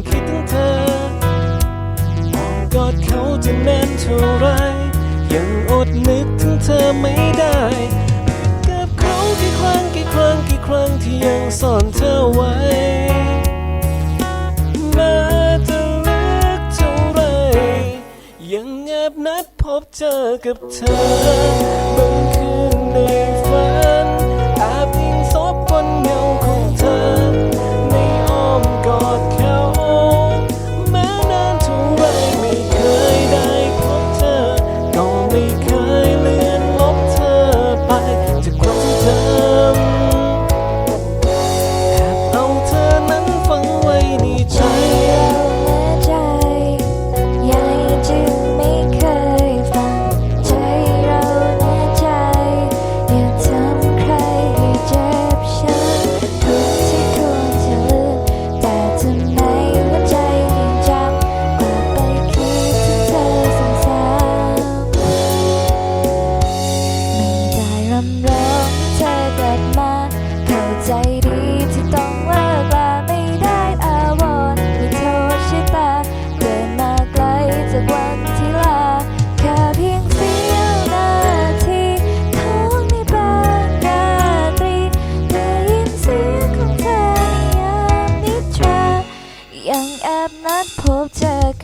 ังคิดถึงเธอมองกอดเขาจะแน่นเท่าไร ยังอดนึกถึงเธอไม่ได้กับเขากี่ครั้งกี่ครั้งกี่ครั้งที่ยังซ่อนเธอไว้มาจะรักเท่าไร ยังแอบนัดพบเจอกับเธอบางคืนในฝัน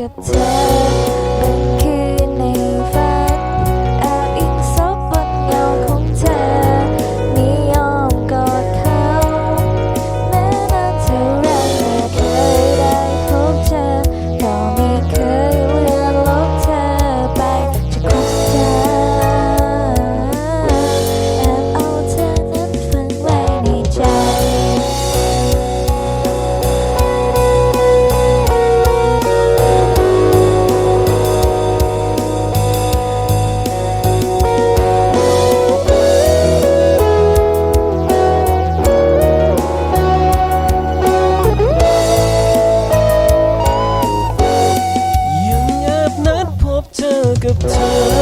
could tell of time.